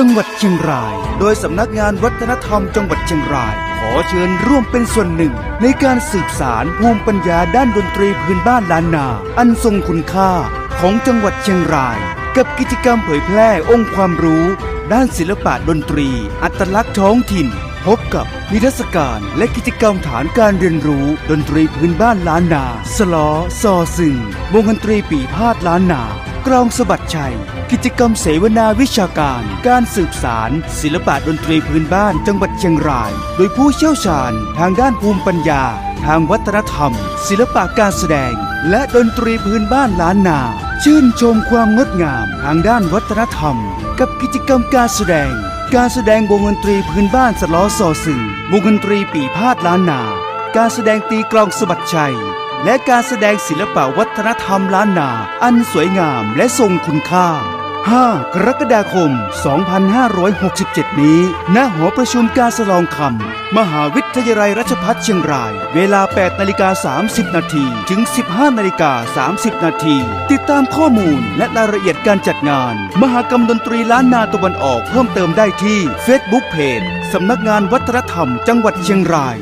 จังหวัดเชียงราย โดยสำนักงานวัฒนธรรมจังหวัดเชียงราย ขอเชิญร่วมเป็นส่วนหนึ่ง ในการสืบสารภูมิปัญญาด้านดนตรีพื้นบ้านล้านนา อันทรงคุณค่าของจังหวัดเชียงราย กับกิจกรรมเผยแพร่องค์ความรู้ ด้านศิลปะดนตรี อัตลักษณ์ท้องถิ่น พบกับนิทรรศการและกิจกรรมฐานการเรียนรู้ ดนตรีพื้นบ้านล้านนา สลอซอซึงวงดนตรีปีพาดล้านนา กลองสะบัดชัย กิจกรรมเสวนาวิชาการ การสืบสาร ศิลปะดนตรีพื้นบ้านจังหวัดเชียงราย โดยผู้เชี่ยวชาญ ทางด้านภูมิปัญญา ทางวัฒนธรรม ศิลปะการแสดง และดนตรีพื้นบ้านล้านนา ชื่นชมความงดงาม ทางด้านวัฒนธรรม กับกิจกรรมการแสดง การแสดงวงดนตรีพื้นบ้านสล้อซอสึงวงดนตรีปีพาดล้านนา การแสดงตีกลองสะบัดชัย และการแสดงศิลปะวัฒนธรรมล้านนา อันสวยงามและทรงคุณค่า 5 กรกฎาคม 2567 นี้ ณ หอประชุมการสลองคำ มหาวิทยาลัยราชภัฏเชียงราย เวลา 8 นาฬิกา 30 นาทีถึง 15 นาฬิกา 30 นาที ติดตามข้อมูลและรายละเอียดการจัดงาน มหากรรมดนตรีล้านนาตะวันออกเพิ่มเติมได้ที่ Facebook Page สำนักงานวัฒนธรรมจังหวัดเชียงราย